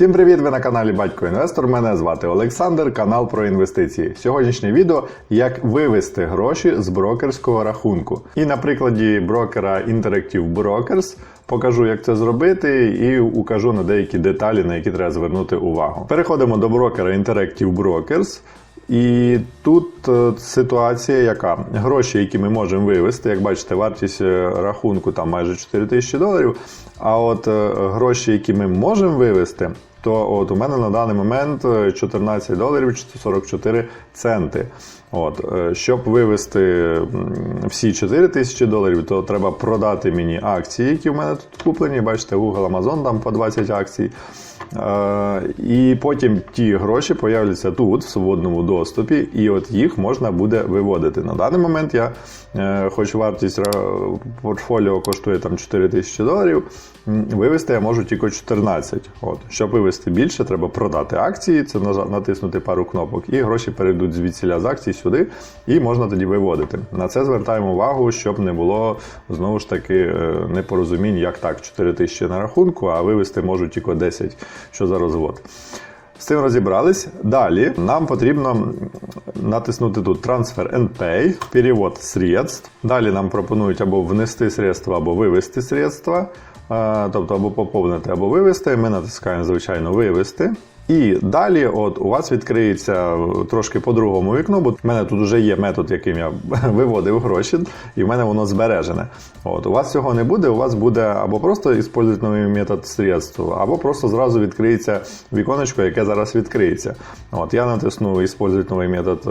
Всім привіт! Ви на каналі Батько Інвестор. Мене звати Олександр, канал про інвестиції. Сьогоднішнє відео як вивести гроші з брокерського рахунку. І на прикладі брокера Interactive Brokers покажу, як це зробити, і укажу на деякі деталі, на які треба звернути увагу. Переходимо до брокера Interactive Brokers. І тут е, ситуація, яка гроші, які ми можемо вивести, як бачите, вартість е, рахунку там майже 4 тисячі доларів. А от е, гроші, які ми можемо вивести, то от у мене на даний момент е, 14 доларів 44 центи. От, е, щоб вивести всі 4 тисячі доларів, то треба продати мені акції, які в мене тут куплені. Бачите, Google, Amazon там по 20 акцій. Е, І потім ті гроші появляться тут, в свободному доступі, і от їх можна буде виводити. На даний момент я, е, хоч вартість портфоліо коштує там 4 тисячі доларів, вивести я можу тільки 14. От. Щоб вивести більше, треба продати акції, це натиснути пару кнопок, і гроші перейдуть звідсіля з акцій сюди, і можна тоді виводити. На це звертаємо увагу, щоб не було знову ж таки е, непорозумінь, як так, 4 тисячі на рахунку, а вивести можу тільки 10, що за розвод. З цим розібрались. Далі нам потрібно натиснути тут Transfer and Pay, перевод средств. Далі нам пропонують або внести средства, або вивести средства. Е, Тобто або поповнити, або вивести. Ми натискаємо, звичайно, вивести. І далі, от у вас відкриється трошки по-другому вікно, бо в мене тут вже є метод, яким я виводив гроші, і в мене воно збережене. От у вас цього не буде, у вас буде або просто використовувати новий метод средств, або просто зразу відкриється віконечко, яке зараз відкриється. От я натисну використовувати новий метод е,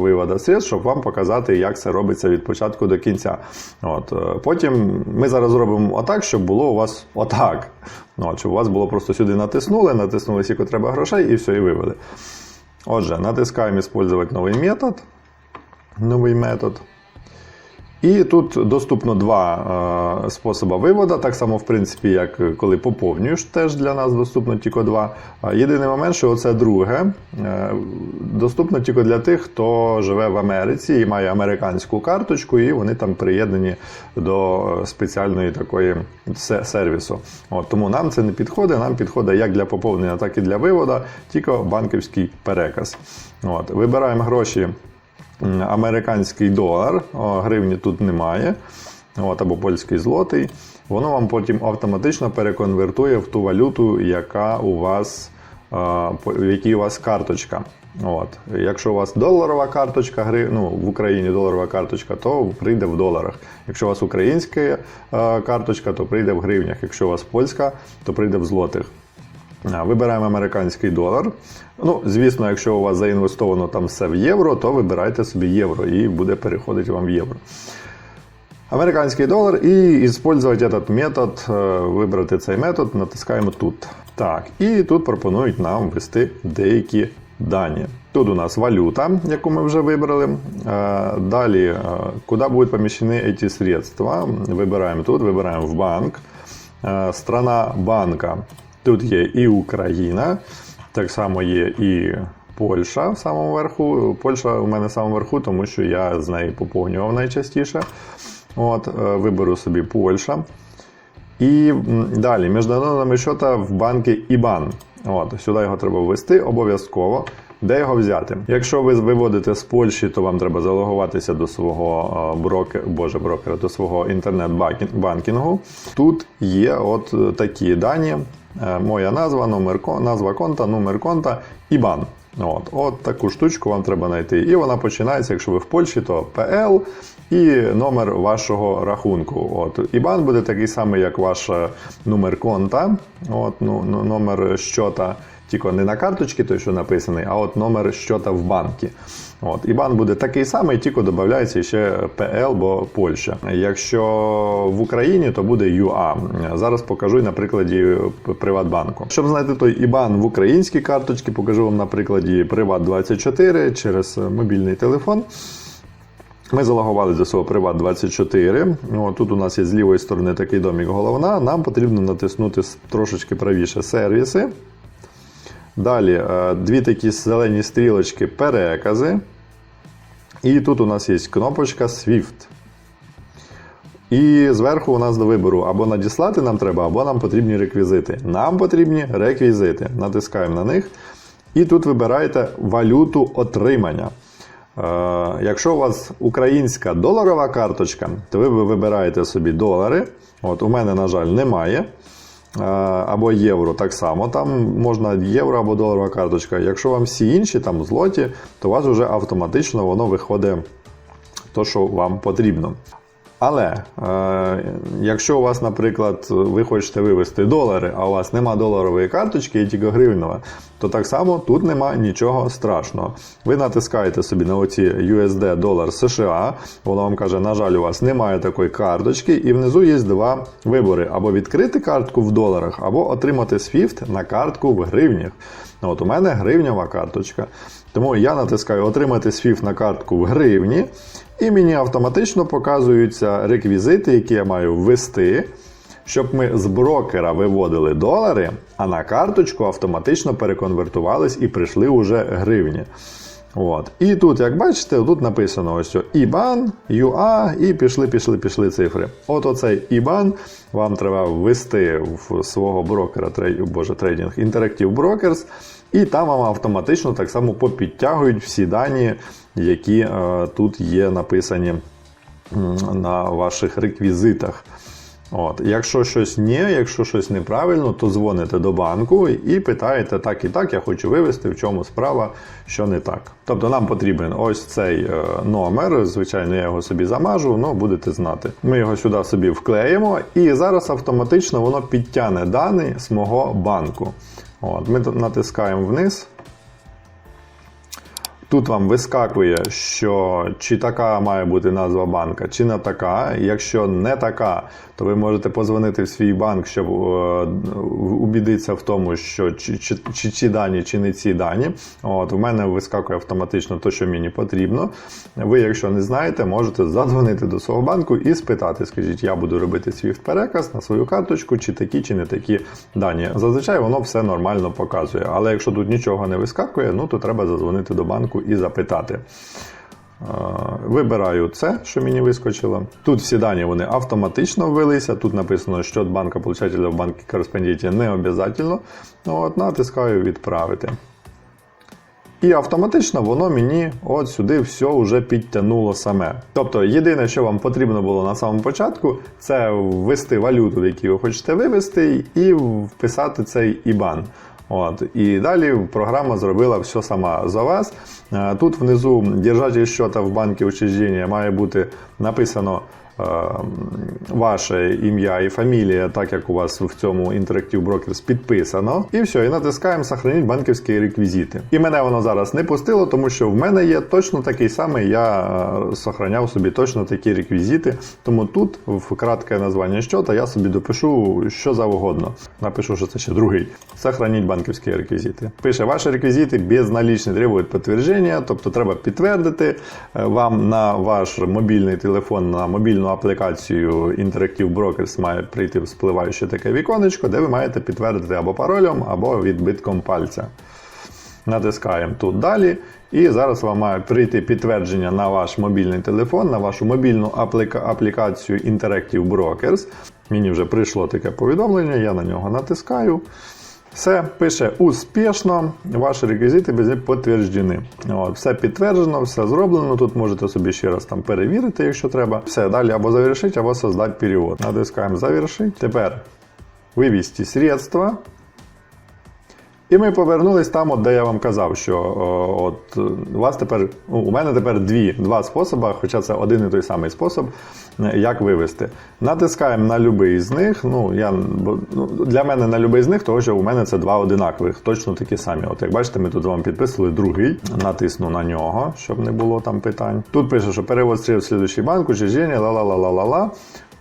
виводу средств, щоб вам показати, як це робиться від початку до кінця. От е, потім ми зараз зробимо отак, щоб було у вас отак. Ну, щоб у вас було просто сюди натиснули, натиснули, скільки треба грошей, і все, і вивели. Отже, натискаємо «Использовать новий метод. Новий метод. І тут доступно два е, способи виводу, так само, в принципі, як коли поповнюєш, теж для нас доступно тільки два. Єдиний момент, що це друге, е, доступно тільки для тих, хто живе в Америці і має американську карточку, і вони там приєднані до е, спеціальної такої сервісу. От, тому нам це не підходить. Нам підходить як для поповнення, так і для виводу, тільки банківський переказ. От, вибираємо гроші американський долар, гривні тут немає, от, або польський злотий. Воно вам потім автоматично переконвертує в ту валюту, яка у вас, в якій у вас карточка. От. Якщо у вас доларова карточка, гри- ну, в Україні доларова карточка, то прийде в доларах. Якщо у вас українська карточка, то прийде в гривнях. Якщо у вас польська, то прийде в злотих. Вибираємо американський долар. Ну, звісно, якщо у вас заінвестовано там все в євро, то вибирайте собі євро і буде переходити вам в євро. Американський долар і использовать этот метод, е, вибрати цей метод, натискаємо тут. Так, і тут пропонують нам ввести деякі дані. Тут у нас валюта, яку ми вже вибрали. Е, Далі, е, куди будуть поміщені ці средства. Вибираємо тут, вибираємо в банк. Страна банка. Тут є і Україна, так само є і Польща в самому верху. Польща у мене в самому верху, тому що я з неї поповнював найчастіше. От, е, виберу собі Польща. І далі міжнародними счета в банки IBAN. От, сюди його треба ввести обов'язково. Де його взяти? Якщо ви виводите з Польщі, то вам треба залогуватися до свого е, брокера, боже, брокера, до свого інтернет-банкінгу. Тут є от е, такі дані: моя назва, номер назва конта, номер конта, IBAN. От, от таку штучку вам треба знайти. І вона починається, якщо ви в Польщі, то ПЛ і номер вашого рахунку. От, IBAN буде такий самий, як ваш е, номер конта, от, ну, ну, номер щота, тільки не на карточці, той, що написаний, а от номер щота в банкі. От, IBAN буде такий самий, тільки додається ще ПЛ, бо Польща. Якщо в Україні, то буде ЮА. Зараз покажу на прикладі Приватбанку. Щоб знайти той IBAN в українській карточці, покажу вам на прикладі Приват24 через мобільний телефон. Ми залогували до свого Приват 24. О, тут у нас є з лівої сторони такий домік головна. Нам потрібно натиснути трошечки правіше сервіси. Далі е, дві такі зелені стрілочки перекази. І тут у нас є кнопочка SWIFT. І зверху у нас до вибору або надіслати нам треба, або нам потрібні реквізити. Нам потрібні реквізити. Натискаємо на них. І тут вибираєте валюту отримання. Е, якщо у вас українська доларова карточка, то ви вибираєте собі долари. От У мене, на жаль, немає. Або євро так само. Там можна євро або доларова карточка. Якщо вам всі інші, там злоті, то у вас вже автоматично воно виходить то, що вам потрібно. Але е, якщо у вас, наприклад, ви хочете вивести долари, а у вас нема доларової карточки і тільки гривнева, то так само тут нема нічого страшного. Ви натискаєте собі на оці USD долар США, воно вам каже, на жаль, у вас немає такої карточки, і внизу є два вибори: або відкрити картку в доларах, або отримати SWIFT на картку в гривнях. Ну, От у мене гривнева карточка. Тому я натискаю Отримати SWIFT на картку в гривні, і мені автоматично показуються реквізити, які я маю ввести, щоб ми з брокера виводили долари, а на карточку автоматично переконвертувались і прийшли уже гривні. От. І тут, як бачите, тут написано ось IBAN, UA і пішли, пішли, пішли цифри. От оцей IBAN вам треба ввести в свого брокера, трей, боже, трейдинг Interactive Brokers, і там вам автоматично так само попідтягують всі дані, які е, тут є написані на ваших реквізитах. От. Якщо щось ні, якщо щось неправильно, то дзвоните до банку і питаєте так і так, я хочу вивести, в чому справа, що не так. Тобто нам потрібен ось цей е, номер. Звичайно, я його собі замажу, але будете знати. Ми його сюди собі вклеїмо, і зараз автоматично воно підтягне дані з мого банку. От. Ми натискаємо вниз. Тут вам вискакує, що чи така має бути назва банка, чи не така. Якщо не така, то ви можете позвонити в свій банк, щоб е, убідитися в тому, що чи, чи, чи ці дані, чи не ці дані. От, В мене вискакує автоматично те, що мені потрібно. Ви, якщо не знаєте, можете задзвонити до свого банку і спитати, скажіть, я буду робити свій переказ на свою карточку, чи такі, чи не такі дані. Зазвичай воно все нормально показує. Але якщо тут нічого не вискакує, ну то треба задзвонити до банку і запитати. Вибираю це, що мені вискочило. Тут всі дані вони автоматично ввелися. Тут написано, що банка получателя в банку кореспонденті не обов'язково. От, натискаю відправити. І автоматично воно мені от сюди все вже підтягнуло саме. Тобто, єдине, що вам потрібно було на самому початку, це ввести валюту, в якій ви хочете вивести, і вписати цей IBAN. От. І далі програма зробила все сама за вас. Е, Тут внизу держатель счета в банки учреждения має бути написано ваше ім'я і фамілія, так як у вас в цьому Interactive Brokers підписано. І все, і натискаємо Сохраніть банківські реквізити. І мене воно зараз не пустило, тому що в мене є точно такий самий, я е, сохраняв собі точно такі реквізити. Тому тут, в кратке названня щота, я собі допишу що завгодно. Напишу, що це ще другий. Сохраніть банківські реквізити. Пише, ваші реквізити безналічні требують підтвердження, тобто треба підтвердити е, вам на ваш мобільний телефон, на мобільну аплікацію Interactive Brokers має прийти спливаюче таке віконечко, де ви маєте підтвердити або паролем, або відбитком пальця. Натискаємо тут далі. І зараз вам має прийти підтвердження на ваш мобільний телефон, на вашу мобільну апліка- аплікацію Interactive Brokers. Мені вже прийшло таке повідомлення, я на нього натискаю. Все пише успішно, ваші реквізити підтверджені. От, все підтверджено, все зроблено. Тут можете собі ще раз там перевірити, якщо треба. Все, далі або завершити, або создати перевод. Натискаємо завершити. Тепер вивести средства. І ми повернулись там, от, де я вам казав, що от у вас тепер, ну, у мене тепер дві, два способи, хоча це один і той самий спосіб, е, як вивести. Натискаємо на будь-який з них. Ну, я, ну, для мене на будь-який з них, тому що у мене це два одинакових, точно такі самі. От як бачите, ми тут вам підписували другий, натисну на нього, щоб не було там питань. Тут пише, що перевод средств в слідуючий банк, учреждення, ла-ла-ла-ла-ла-ла.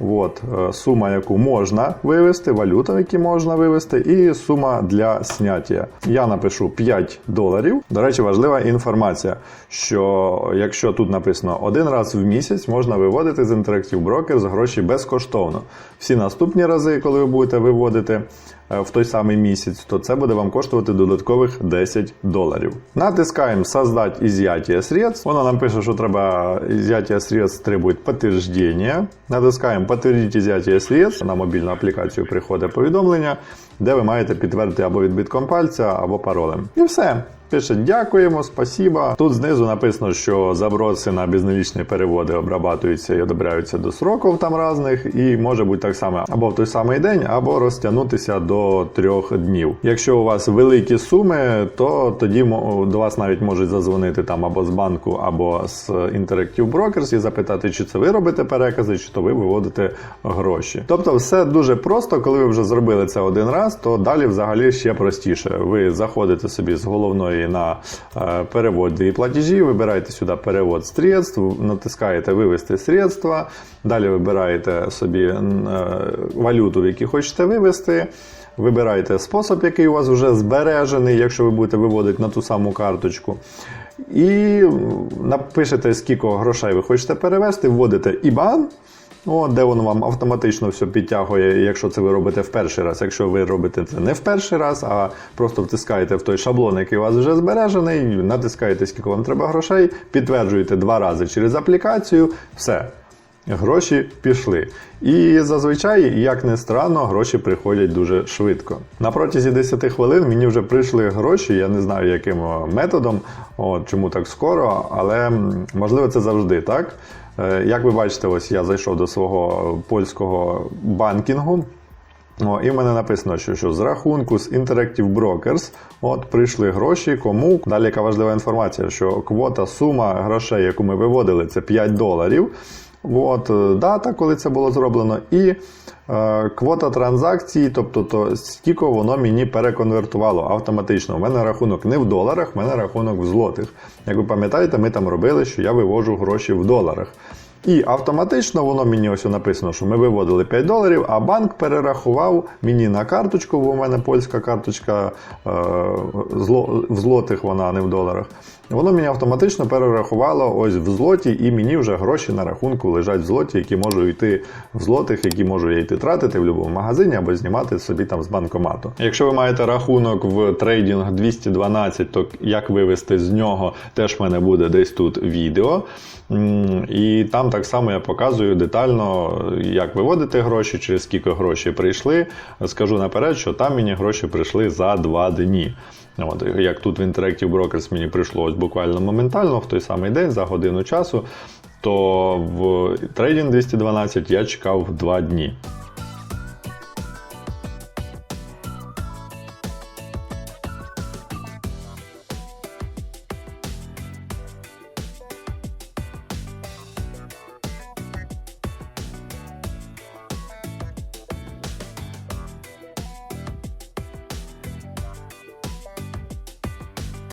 От, е, сума, яку можна вивести, валюта, які можна вивести, і сума для сняття. Я напишу 5 доларів. До речі, важлива інформація, що якщо тут написано один раз в місяць можна виводити з Interactive Brokers гроші безкоштовно. Всі наступні рази, коли ви будете виводити, в той самий місяць, то це буде вам коштувати додаткових 10 доларів. Натискаємо «Создать изъятие средств». Воно нам пише, що треба изъятие средств требует підтвердження. Натискаємо «Подтвердить изъятие средств». На мобільну аплікацію приходить повідомлення, де ви маєте підтвердити або відбитком пальця, або паролем. І все. Пише дякуємо, спасіба. Тут знизу написано, що заброси на безналічні переводи обрабатуються і одобряються до сроків там різних, і може бути так само або в той самий день, або розтягнутися до трьох днів. Якщо у вас великі суми, то тоді до вас навіть можуть задзвонити там або з банку, або з Interactive Brokers і запитати, чи це ви робите перекази, чи то ви виводите гроші. Тобто, все дуже просто, коли ви вже зробили це один раз, то далі взагалі ще простіше. Ви заходите собі з головної на е, переводи і платежі, вибираєте сюди перевод средств, натискаєте вивести средства, далі вибираєте собі е, валюту, в якій хочете вивести. Вибираєте спосіб, який у вас вже збережений, якщо ви будете виводити на ту саму карточку. І напишете, скільки грошей ви хочете перевести, вводите IBAN, О, де воно вам автоматично все підтягує, якщо це ви робите в перший раз. Якщо ви робите це не в перший раз, а просто втискаєте в той шаблон, який у вас вже збережений, натискаєте, скільки вам треба грошей, підтверджуєте два рази через аплікацію, все. Гроші пішли. І зазвичай, як не странно, гроші приходять дуже швидко. На протязі 10 хвилин мені вже прийшли гроші, я не знаю яким методом, от, чому так скоро, але можливо це завжди так. Е, Як ви бачите, ось я зайшов до свого польського банкінгу. О, і в мене написано, що, що з рахунку з Interactive Brokers от прийшли гроші. Кому далі яка важлива інформація, що квота сума грошей, яку ми виводили, це 5 доларів. От е, дата, коли це було зроблено, і е, квота транзакцій, тобто то скільки воно мені переконвертувало автоматично. У мене рахунок не в доларах, у мене рахунок в злотих. Як ви пам'ятаєте, ми там робили, що я вивожу гроші в доларах. І автоматично воно мені ось написано, що ми виводили 5 доларів, а банк перерахував мені на карточку, бо у мене польська карточка е, в злотих, вона а не в доларах. Воно мені автоматично перерахувало ось в злоті, і мені вже гроші на рахунку лежать в злоті, які можу йти в злотих, які можу я йти тратити в будь-якому магазині або знімати собі там з банкомату. Якщо ви маєте рахунок в трейдинг 212, то як вивести з нього, теж в мене буде десь тут відео. І там так само я показую детально, як виводити гроші, через скільки гроші прийшли. Скажу наперед, що там мені гроші прийшли за 2 дні. От, як тут в Interactive Brokers мені прийшло буквально моментально в той самий день за годину часу, то в Trading 212 я чекав 2 дні.